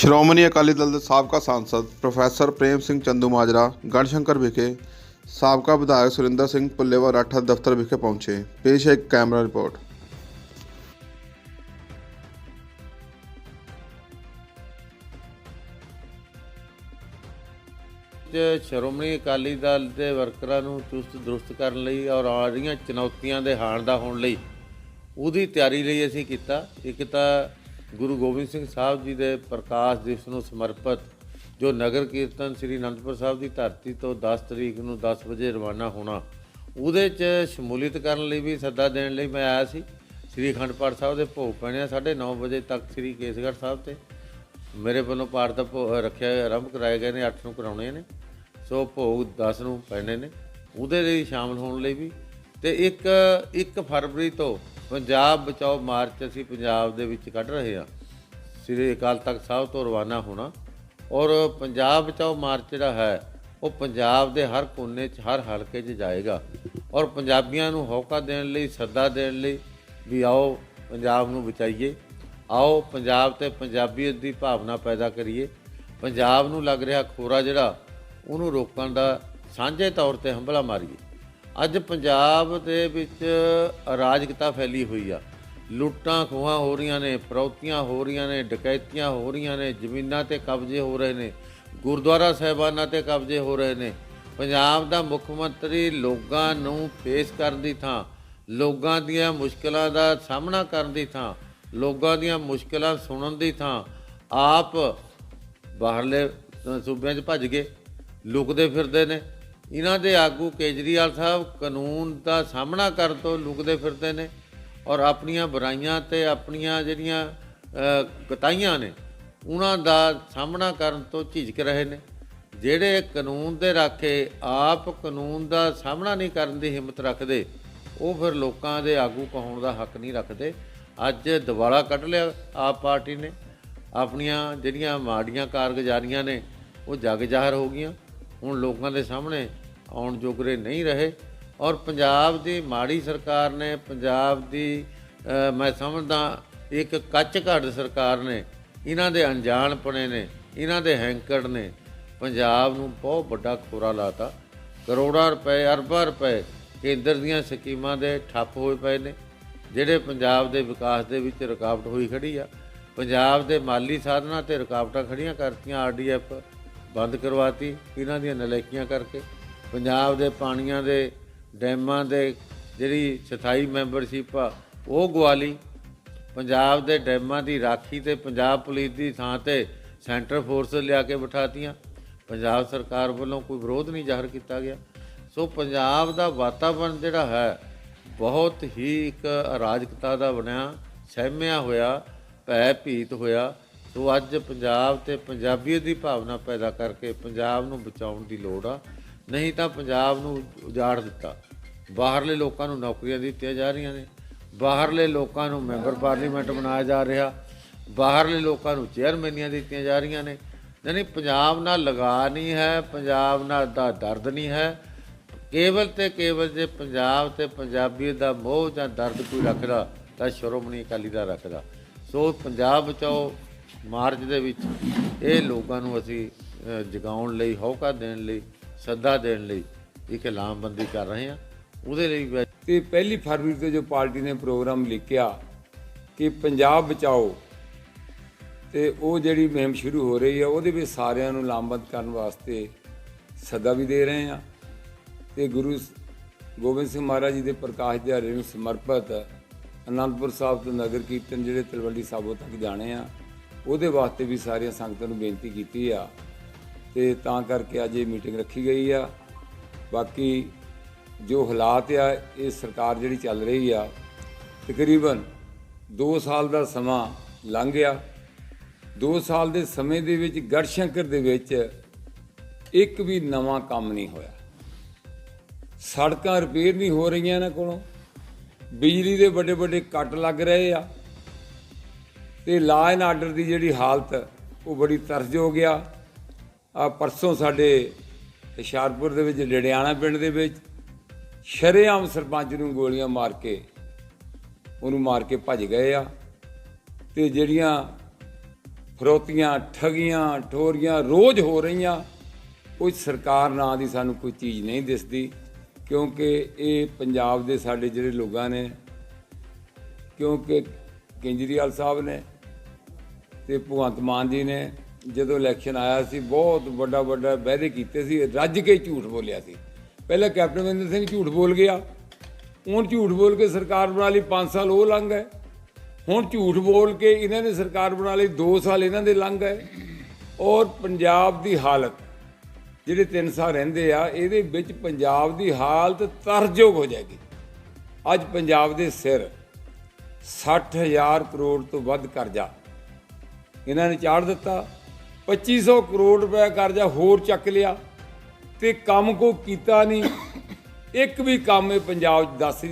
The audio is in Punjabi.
ਸ਼੍ਰੋਮਣੀ ਅਕਾਲੀ ਦਲ ਦੇ ਸਾਬਕਾ ਸਾਂਸਦ ਪ੍ਰੋਫੈਸਰ ਪ੍ਰੇਮ ਸਿੰਘ ਚੰਦੂਮਾਜਰਾ ਗਣਸ਼ੰਕਰ ਵਿਖੇ ਸਾਬਕਾ ਵਿਧਾਇਕ ਸੁਰਿੰਦਰ ਸਿੰਘ ਪੁੱਲੇਵਾਲ ਰਾਠਾ ਦਫ਼ਤਰ ਵਿਖੇ ਪਹੁੰਚੇ। ਪੇਸ਼ ਹੈ ਇੱਕ ਕੈਮਰਾ ਰਿਪੋਰਟ। ਚ ਸ਼੍ਰੋਮਣੀ ਅਕਾਲੀ ਦਲ ਦੇ ਵਰਕਰਾਂ ਨੂੰ ਚੁਸਤ ਦਰੁਸਤ ਕਰਨ ਲਈ ਔਰ ਆ ਰਹੀਆਂ ਚੁਣੌਤੀਆਂ ਦੇ ਹਾਣ ਦਾ ਹੋਣ ਲਈ ਉਹਦੀ ਤਿਆਰੀ ਲਈ ਅਸੀਂ ਕੀਤਾ। ਇੱਕ ਤਾਂ ਗੁਰੂ ਗੋਬਿੰਦ ਸਿੰਘ ਸਾਹਿਬ ਜੀ ਦੇ ਪ੍ਰਕਾਸ਼ ਦਿਵਸ ਨੂੰ ਸਮਰਪਿਤ, ਜੋ ਨਗਰ ਕੀਰਤਨ ਸ੍ਰੀ ਅਨੰਦਪੁਰ ਸਾਹਿਬ ਦੀ ਧਰਤੀ ਤੋਂ 10 ਤਰੀਕ ਨੂੰ 10 ਵਜੇ ਰਵਾਨਾ ਹੋਣਾ, ਉਹਦੇ 'ਚ ਸ਼ਮੂਲੀਅਤ ਕਰਨ ਲਈ ਵੀ ਸੱਦਾ ਦੇਣ ਲਈ ਮੈਂ ਆਇਆ ਸੀ। ਸ੍ਰੀ ਅਖੰਡ ਪਾਠ ਸਾਹਿਬ ਦੇ ਭੋਗ ਪੈਣੇ ਆ 9:30 ਵਜੇ ਤੱਕ ਸ੍ਰੀ ਕੇਸਗੜ੍ਹ ਸਾਹਿਬ ਤੇ ਮੇਰੇ ਵੱਲੋਂ ਪਾਠ ਦਾ ਰੱਖਿਆ, ਆਰੰਭ ਕਰਾਏ ਗਏ ਨੇ 8 ਨੂੰ ਕਰਾਉਣੇ ਨੇ। ਸੋ ਭੋਗ 10 ਨੂੰ ਪੈਣੇ ਨੇ। ਉਹਦੇ ਲਈ ਸ਼ਾਮਲ ਹੋਣ ਲਈ ਵੀ ਤੇ ਇੱਕ 1 ਫਰਵਰੀ ਤੋਂ ਪੰਜਾਬ ਬਚਾਓ ਮਾਰਚ ਅਸੀਂ ਪੰਜਾਬ ਦੇ ਵਿੱਚ ਕੱਢ ਰਹੇ ਹਾਂ। ਸ੍ਰੀ ਅਕਾਲ ਤਖਤ ਸਾਹਿਬ ਤੋਂ ਰਵਾਨਾ ਹੋਣਾ। ਔਰ ਪੰਜਾਬ ਬਚਾਓ ਮਾਰਚ ਜਿਹੜਾ ਹੈ, ਉਹ ਪੰਜਾਬ ਦੇ ਹਰ ਕੋਨੇ 'ਚ, ਹਰ ਹਲਕੇ 'ਚ ਜਾਏਗਾ। ਔਰ ਪੰਜਾਬੀਆਂ ਨੂੰ ਹੌਕਾ ਦੇਣ ਲਈ, ਸੱਦਾ ਦੇਣ ਲਈ ਵੀ ਆਓ, ਪੰਜਾਬ ਨੂੰ ਬਚਾਈਏ। ਆਓ, ਪੰਜਾਬ ਤੇ ਪੰਜਾਬੀਅਤ ਦੀ ਭਾਵਨਾ ਪੈਦਾ ਕਰੀਏ। ਪੰਜਾਬ ਨੂੰ ਲੱਗ ਰਿਹਾ ਖੋਰਾ ਜਿਹੜਾ, ਉਹਨੂੰ ਰੋਕਣ ਦਾ ਸਾਂਝੇ ਤੌਰ ਤੇ ਹੰਭਲਾ ਮਾਰੀਏ। ਅੱਜ ਪੰਜਾਬ ਦੇ ਵਿੱਚ ਅਰਾਜਕਤਾ ਫੈਲੀ ਹੋਈ ਆ। ਲੁੱਟਾਂ ਖੋਹਾਂ ਹੋ ਰਹੀਆਂ ਨੇ, ਫਰੌਤੀਆਂ ਹੋ ਰਹੀਆਂ ਨੇ, ਡਕੈਤੀਆਂ ਹੋ ਰਹੀਆਂ ਨੇ, ਜ਼ਮੀਨਾਂ ਤੇ ਕਬਜ਼ੇ ਹੋ ਰਹੇ ਨੇ, ਗੁਰਦੁਆਰਾ ਸਾਹਿਬਾਨਾਂ ਤੇ ਕਬਜ਼ੇ ਹੋ ਰਹੇ ਨੇ। ਪੰਜਾਬ ਦਾ ਮੁੱਖ ਮੰਤਰੀ ਲੋਕਾਂ ਨੂੰ ਫੇਸ ਕਰਨ ਦੀ ਥਾਂ, ਲੋਕਾਂ ਦੀਆਂ ਮੁਸ਼ਕਲਾਂ ਦਾ ਸਾਹਮਣਾ ਕਰਨ ਦੀ ਥਾਂ, ਲੋਕਾਂ ਦੀਆਂ ਮੁਸ਼ਕਲਾਂ ਸੁਣਨ ਦੀ ਥਾਂ। ਆਪ ਬਾਹਰਲੇ ਸੂਬਿਆਂ 'ਚ ਭੱਜ ਗਏ, ਲੁਕਦੇ ਫਿਰਦੇ ਨੇ। ਇਹਨਾਂ ਦੇ ਆਗੂ ਕੇਜਰੀਵਾਲ ਸਾਹਿਬ ਕਾਨੂੰਨ ਦਾ ਸਾਹਮਣਾ ਕਰਨ ਤੋਂ ਲੁਕਦੇ ਫਿਰਦੇ ਨੇ ਔਰ ਆਪਣੀਆਂ ਬੁਰਾਈਆਂ ਤੇ ਆਪਣੀਆਂ ਜਿਹੜੀਆਂ ਕਤਾਈਆਂ ਨੇ, ਉਹਨਾਂ ਦਾ ਸਾਹਮਣਾ ਕਰਨ ਤੋਂ ਝਿਜਕ ਰਹੇ ਨੇ। ਜਿਹੜੇ ਕਾਨੂੰਨ ਦੇ ਰਾਖੇ ਆਪ ਕਾਨੂੰਨ ਦਾ ਸਾਹਮਣਾ ਨਹੀਂ ਕਰਨ ਦੀ ਹਿੰਮਤ ਰੱਖਦੇ, ਉਹ ਫਿਰ ਲੋਕਾਂ ਦੇ ਆਗੂ ਕਹਾਉਣ ਦਾ ਹੱਕ ਨਹੀਂ ਰੱਖਦੇ। ਅੱਜ ਦੁਬਾਰਾ ਕੱਢ ਲਿਆ ਆਪ ਪਾਰਟੀ ਨੇ। ਆਪਣੀਆਂ ਜਿਹੜੀਆਂ ਮਾੜੀਆਂ ਕਾਰਗੁਜ਼ਾਰੀਆਂ ਨੇ, ਉਹ ਜਗ ਜ਼ਾਹਰ ਹੋ ਗਈਆਂ। ਹੁਣ ਲੋਕਾਂ ਦੇ ਸਾਹਮਣੇ ਆਉਣ ਜੋਗਰੇ ਨਹੀਂ ਰਹੇ। ਔਰ ਪੰਜਾਬ ਦੀ ਮਾੜੀ ਸਰਕਾਰ ਨੇ, ਪੰਜਾਬ ਦੀ ਮੈਂ ਸਮਝਦਾ ਇੱਕ ਕੱਚ ਘੜ ਸਰਕਾਰ ਨੇ, ਇਹਨਾਂ ਦੇ ਅਣਜਾਣਪਣੇ ਨੇ, ਇਹਨਾਂ ਦੇ ਹੈਂਕੜ ਨੇ, ਪੰਜਾਬ ਨੂੰ ਬਹੁਤ ਵੱਡਾ ਖੋਰਾ ਲਾਤਾ। ਕਰੋੜਾਂ ਰੁਪਏ, ਅਰਬਾਂ ਰੁਪਏ ਕੇਂਦਰ ਦੀਆਂ ਸਕੀਮਾਂ ਦੇ ਠੱਪ ਹੋਏ ਪਏ ਨੇ, ਜਿਹੜੇ ਪੰਜਾਬ ਦੇ ਵਿਕਾਸ ਦੇ ਵਿੱਚ ਰੁਕਾਵਟ ਹੋਈ ਖੜੀ ਆ। ਪੰਜਾਬ ਦੇ ਮਾਲੀ ਸਾਧਨਾਂ ਤੇ ਰੁਕਾਵਟਾਂ ਖੜੀਆਂ ਕਰਤੀਆਂ ਆਰਡੀਐਫ ਬੰਦ ਕਰਵਾਤੀ ਇਹਨਾਂ ਦੀਆਂ ਨਲਾਇਕੀਆਂ ਕਰਕੇ। ਪੰਜਾਬ ਦੇ ਪਾਣੀਆਂ ਦੇ, ਡੈਮਾਂ ਦੇ ਜਿਹੜੀ ਸਥਾਈ ਮੈਂਬਰਸ਼ਿਪ ਆ, ਉਹ ਗਵਾਲੀ ਪੰਜਾਬ ਦੇ ਡੈਮਾਂ ਦੀ ਰਾਖੀ ਤੇ ਪੰਜਾਬ ਪੁਲਿਸ ਦੀ ਥਾਂ ਤੇ ਸੈਂਟਰ ਫੋਰਸ ਲਿਆ ਕੇ ਬਿਠਾਤੀਆਂ। ਪੰਜਾਬ ਸਰਕਾਰ ਵੱਲੋਂ ਕੋਈ ਵਿਰੋਧ ਨਹੀਂ ਜ਼ਾਹਰ ਕੀਤਾ ਗਿਆ। ਸੋ ਪੰਜਾਬ ਦਾ ਵਾਤਾਵਰਣ ਜਿਹੜਾ ਹੈ, ਬਹੁਤ ਹੀ ਇੱਕ ਅਰਾਜਕਤਾ ਦਾ ਬਣਿਆ, ਸਹਿਮਿਆ ਹੋਇਆ ਭੈ ਭੀਤ ਹੋਇਆ। ਸੋ ਅੱਜ ਪੰਜਾਬ ਤੇ ਪੰਜਾਬੀਅਤ ਦੀ ਭਾਵਨਾ ਪੈਦਾ ਕਰਕੇ ਪੰਜਾਬ ਨੂੰ ਬਚਾਉਣ ਦੀ ਲੋੜ ਆ। ਨਹੀਂ ਤਾਂ ਪੰਜਾਬ ਨੂੰ ਉਜਾੜ ਦਿੱਤਾ। ਬਾਹਰਲੇ ਲੋਕਾਂ ਨੂੰ ਨੌਕਰੀਆਂ ਦਿੱਤੀਆਂ ਜਾ ਰਹੀਆਂ ਨੇ। ਬਾਹਰਲੇ ਲੋਕਾਂ ਨੂੰ ਮੈਂਬਰ ਪਾਰਲੀਮੈਂਟ ਬਣਾਇਆ ਜਾ ਰਿਹਾ। ਬਾਹਰਲੇ ਲੋਕਾਂ ਨੂੰ ਚੇਅਰਮੈਨੀਆਂ ਦਿੱਤੀਆਂ ਜਾ ਰਹੀਆਂ ਨੇ। ਯਾਨੀ ਪੰਜਾਬ ਨਾਲ ਲਗਾ ਨਹੀਂ ਹੈ, ਪੰਜਾਬ ਨਾਲ ਦਾ ਦਰਦ ਨਹੀਂ ਹੈ। ਕੇਵਲ ਤੇ ਕੇਵਲ ਜੇ ਪੰਜਾਬ ਤੇ ਪੰਜਾਬੀਅਤ ਦਾ ਮੋਹ ਜਾਂ ਦਰਦ ਕੋਈ ਰੱਖਦਾ, ਤਾਂ ਸ਼੍ਰੋਮਣੀ ਅਕਾਲੀ ਦਾ ਰੱਖਦਾ। ਸੋ ਪੰਜਾਬ ਬਚਾਓ ਮਾਰਚ ਦੇ ਵਿੱਚ ਇਹ ਲੋਕਾਂ ਨੂੰ ਅਸੀਂ ਜਗਾਉਣ ਲਈ, ਹੌਕਾ ਦੇਣ ਲਈ, ਸੱਦਾ ਦੇਣ ਲਈ ਇੱਕ ਲਾਮਬੰਦੀ ਕਰ ਰਹੇ ਹਾਂ। ਉਹਦੇ ਲਈ ਵੀ ਤੇ ਪਹਿਲੀ ਫਰਵਰੀ ਤੋਂ ਜੋ ਪਾਰਟੀ ਨੇ ਪ੍ਰੋਗਰਾਮ ਲਿਖਿਆ ਕਿ ਪੰਜਾਬ ਬਚਾਓ ਤੇ ਉਹ ਜਿਹੜੀ ਮੁਹਿੰਮ ਸ਼ੁਰੂ ਹੋ ਰਹੀ ਹੈ ਉਹਦੇ ਵਿੱਚ ਸਾਰਿਆਂ ਨੂੰ ਲਾਮਬੰਦ ਕਰਨ ਵਾਸਤੇ ਸੱਦਾ ਵੀ ਦੇ ਰਹੇ ਹਾਂ। ਤੇ ਗੁਰੂ ਸ- ਗੋਬਿੰਦ ਸਿੰਘ ਮਹਾਰਾਜ ਜੀ ਦੇ ਪ੍ਰਕਾਸ਼ ਦਿਹਾੜੇ ਨੂੰ ਸਮਰਪਿਤ ਅਨੰਦਪੁਰ ਸਾਹਿਬ ਤੋਂ ਨਗਰ ਕੀਰਤਨ ਜਿਹੜੇ ਤਲਵੰਡੀ ਸਾਬੋ ਤੱਕ ਜਾਣੇ ਆ ਉਹਦੇ ਵਾਸਤੇ ਵੀ ਸਾਰੀਆਂ ਸੰਗਤਾਂ ਨੂੰ ਬੇਨਤੀ ਕੀਤੀ ਆ। ਤੇ ਤਾਂ ਕਰਕੇ ਅੱਜ ਇਹ ਮੀਟਿੰਗ ਰੱਖੀ ਗਈ ਆ। ਬਾਕੀ ਜੋ ਹਾਲਾਤ ਆ, ਇਹ ਸਰਕਾਰ ਜਿਹੜੀ ਚੱਲ ਰਹੀ ਆ, ਤਕਰੀਬਨ 2 ਸਾਲ ਦਾ ਸਮਾਂ ਲੰਘ ਗਿਆ। 2 ਸਾਲ ਦੇ ਸਮੇਂ ਦੇ ਵਿੱਚ ਗੜਸ਼ੰਕਰ ਦੇ ਵਿੱਚ ਇੱਕ ਵੀ ਨਵਾਂ ਕੰਮ ਨਹੀਂ ਹੋਇਆ। ਸੜਕਾਂ ਰਿਪੇਅਰ ਨਹੀਂ ਹੋ ਰਹੀਆਂ ਇਹਨਾਂ ਕੋਲੋਂ। ਬਿਜਲੀ ਦੇ ਵੱਡੇ ਵੱਡੇ ਕੱਟ ਲੱਗ ਰਹੇ ਆ। ਤੇ ਲਾ ਐਂਡ ਆਰਡਰ ਦੀ ਜਿਹੜੀ ਹਾਲਤ, ਉਹ ਬੜੀ ਤਰਸਯੋਗ ਆ। ਆ ਪਰਸੋਂ ਸਾਡੇ ਹੁਸ਼ਿਆਰਪੁਰ ਦੇ ਵਿੱਚ ਲੜਿਆਣਾ ਪਿੰਡ ਦੇ ਵਿੱਚ ਸ਼ਰੇਆਮ ਸਰਪੰਚ ਨੂੰ ਗੋਲੀਆਂ ਮਾਰ ਕੇ, ਉਹਨੂੰ ਮਾਰ ਕੇ ਭੱਜ ਗਏ ਆ। ਤੇ ਜਿਹੜੀਆਂ ਫਰੋਤੀਆਂ, ਠਗੀਆਂ, ਠੋਰੀਆਂ ਰੋਜ਼ ਹੋ ਰਹੀਆਂ, ਕੋਈ ਸਰਕਾਰ ਨਾਂ ਦੀ ਸਾਨੂੰ ਕੋਈ ਚੀਜ਼ ਨਹੀਂ ਦਿਸਦੀ, ਕਿਉਂਕਿ ਇਹ ਪੰਜਾਬ ਦੇ ਸਾਡੇ ਜਿਹੜੇ ਲੋਕਾਂ ਨੇ, ਕਿਉਂਕਿ ਕੇਜਰੀਵਾਲ ਸਾਹਿਬ ਨੇ ਤੇ ਭਗਵੰਤ ਮਾਨ ਜੀ ਨੇ ਜਦੋਂ ਇਲੈਕਸ਼ਨ ਆਇਆ ਸੀ, ਬਹੁਤ ਵੱਡਾ ਵੱਡਾ ਵਾਅਦੇ ਕੀਤੇ ਸੀ, ਰੱਜ ਕੇ ਝੂਠ ਬੋਲਿਆ ਸੀ। ਪਹਿਲਾਂ ਕੈਪਟਨ ਅਮਰਿੰਦਰ ਸਿੰਘ ਝੂਠ ਬੋਲ ਗਿਆ, ਹੁਣ ਝੂਠ ਬੋਲ ਕੇ ਸਰਕਾਰ ਬਣਾ ਲਈ 5 ਸਾਲ ਉਹ ਲੰਘ ਗਏ। ਹੁਣ ਝੂਠ ਬੋਲ ਕੇ ਇਹਨਾਂ ਨੇ ਸਰਕਾਰ ਬਣਾ ਲਈ 2 ਸਾਲ ਇਹਨਾਂ ਦੇ ਲੰਘ ਗਏ। ਔਰ ਪੰਜਾਬ ਦੀ ਹਾਲਤ, ਜਿਹੜੇ 3 ਸਾਲ ਰਹਿੰਦੇ ਆ, ਇਹਦੇ ਵਿੱਚ ਪੰਜਾਬ ਦੀ ਹਾਲਤ ਤਰਜੋਗ ਹੋ ਜਾਏਗੀ। ਅੱਜ ਪੰਜਾਬ ਦੇ ਸਿਰ 60000 ਕਰੋੜ ਤੋਂ ਵੱਧ ਕਰਜ਼ਾ। ਇਹਨਾਂ ਨੇ ਚਾੜ ਦਿੱਤਾ। 2500 ਕਰੋੜ ਰੁਪਏ ਕਰਜ਼ਾ ਹੋਰ ਚੱਕ ਲਿਆ ਤੇ ਕੰਮ ਕੋ ਕੀਤਾ ਨਹੀਂ। ਇੱਕ ਵੀ ਕੰਮ ਇਹ ਪੰਜਾਬ 'ਚ ਦੱਸ